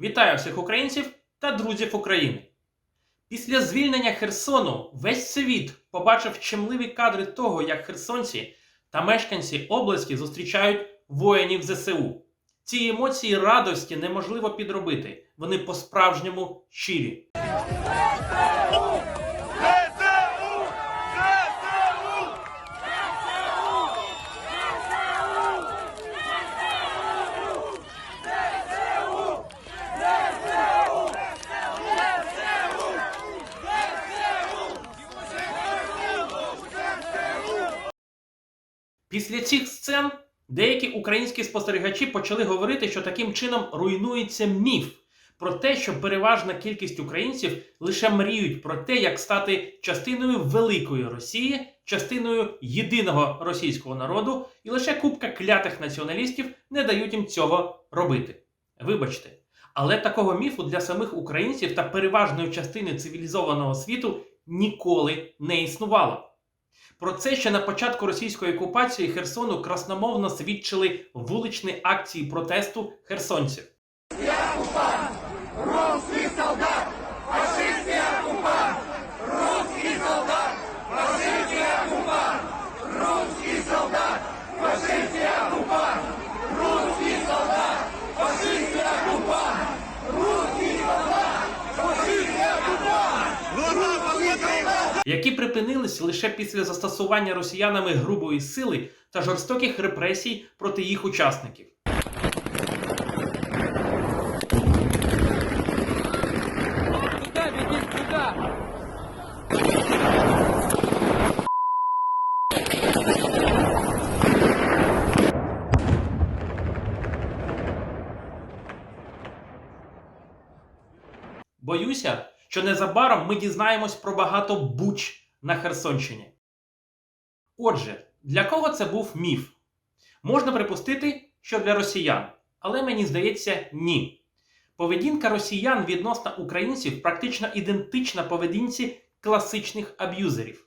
Вітаю всіх українців та друзів України. Після звільнення Херсону весь світ побачив чимливі кадри того, як херсонці та мешканці області зустрічають воїнів ЗСУ. Ці емоції радості неможливо підробити. Вони по-справжньому щирі. Після цих сцен деякі українські спостерігачі почали говорити, що таким чином руйнується міф про те, що переважна кількість українців лише мріють про те, як стати частиною великої Росії, частиною єдиного російського народу, і лише купка клятих націоналістів не дають їм цього робити. Вибачте, але такого міфу для самих українців та переважної частини цивілізованого світу ніколи не існувало. Про це ще на початку російської окупації Херсону красномовно свідчили вуличні акції протесту херсонців. Які припинились лише після застосування росіянами грубої сили та жорстоких репресій проти їх учасників. Боюся, що незабаром ми дізнаємось про багато буч на Херсонщині. Отже, для кого це був міф? Можна припустити, що для росіян, але мені здається, ні. Поведінка росіян відносно українців практично ідентична поведінці класичних аб'юзерів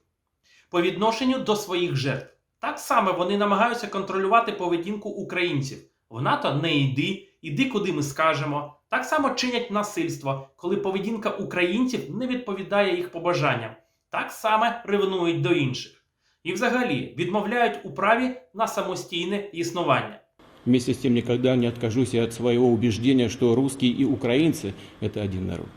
по відношенню до своїх жертв. Так само вони намагаються контролювати поведінку українців. В НАТО не йди, іди куди ми скажемо. Так само чинять насильство, коли поведінка українців не відповідає їх побажанням. Так само ревнують до інших. І взагалі відмовляють у праві на самостійне існування. Вместе с тем никогда не откажусь от своего убеждения, что русские и украинцы – это один народ.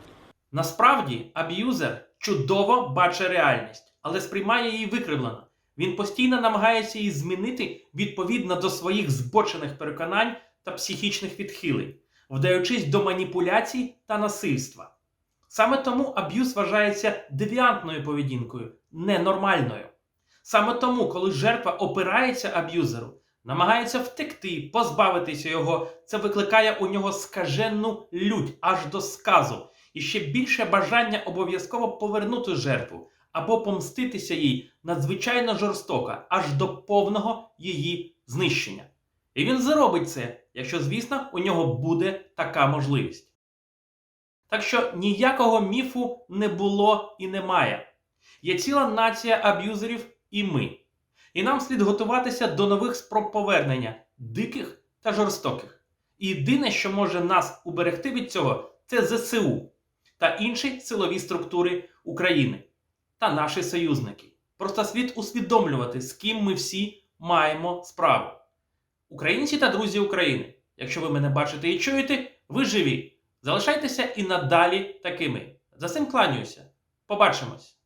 Насправді, аб'юзер чудово бачить реальність, але сприймає її викривлено. Він постійно намагається її змінити відповідно до своїх збочених переконань та психічних відхилень, вдаючись до маніпуляцій та насильства. Саме тому аб'юз вважається девіантною поведінкою, ненормальною. Саме тому, коли жертва опирається аб'юзеру, намагається втекти, позбавитися його, це викликає у нього скаженну лють аж до сказу, і ще більше бажання обов'язково повернути жертву або помститися їй надзвичайно жорстоко, аж до повного її знищення. І він зробить це, якщо, звісно, у нього буде така можливість. Так що ніякого міфу не було і немає. Є ціла нація аб'юзерів і ми. І нам слід готуватися до нових спроб повернення диких та жорстоких. І єдине, що може нас уберегти від цього, це ЗСУ та інші силові структури України та наші союзники. Просто слід усвідомлювати, з ким ми всі маємо справу. Українці та друзі України, якщо ви мене бачите і чуєте, ви живі. Залишайтеся і надалі такими. За цим кланяюся. Побачимось!